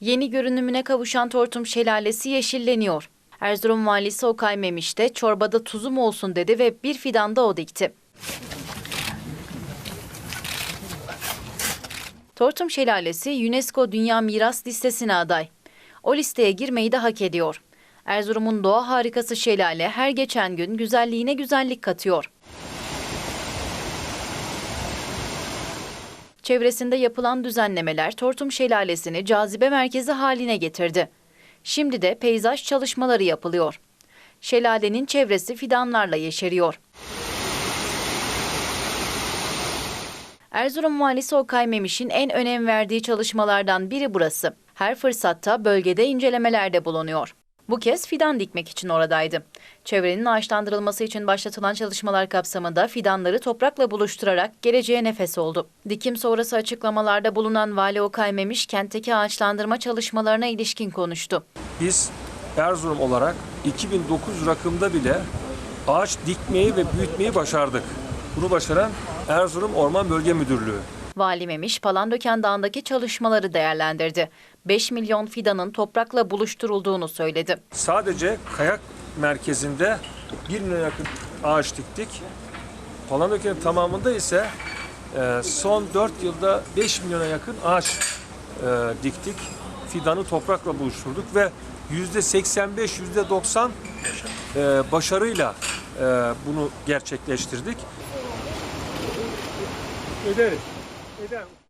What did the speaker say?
Yeni görünümüne kavuşan Tortum Şelalesi yeşilleniyor. Erzurum valisi Okay Memiş de çorbada tuzum olsun dedi ve bir fidan da o dikti. Tortum Şelalesi UNESCO Dünya Miras Listesi'ne aday. O listeye girmeyi de hak ediyor. Erzurum'un doğa harikası şelale her geçen gün güzelliğine güzellik katıyor. Çevresinde yapılan düzenlemeler Tortum Şelalesi'ni cazibe merkezi haline getirdi. Şimdi de peyzaj çalışmaları yapılıyor. Şelalenin çevresi fidanlarla yeşeriyor. Erzurum Valisi Okay Memiş'in en önem verdiği çalışmalardan biri burası. Her fırsatta bölgede incelemelerde bulunuyor. Bu kez fidan dikmek için oradaydı. Çevrenin ağaçlandırılması için başlatılan çalışmalar kapsamında fidanları toprakla buluşturarak geleceğe nefes oldu. Dikim sonrası açıklamalarda bulunan Vali Okay Memiş, kentteki ağaçlandırma çalışmalarına ilişkin konuştu. Biz Erzurum olarak 2009 rakımda bile ağaç dikmeyi ve büyütmeyi başardık. Bunu başaran Erzurum Orman Bölge Müdürlüğü. Vali Memiş, Palandöken Dağı'ndaki çalışmaları değerlendirdi. 5 milyon fidanın toprakla buluşturulduğunu söyledi. Sadece kayak merkezinde 1 milyona yakın ağaç diktik. Palandöken'in tamamında ise e, son 4 yılda 5 milyona yakın ağaç e, diktik. Fidanı toprakla buluşturduk ve %85, %90 e, başarıyla bunu gerçekleştirdik. Öderiz. They don't.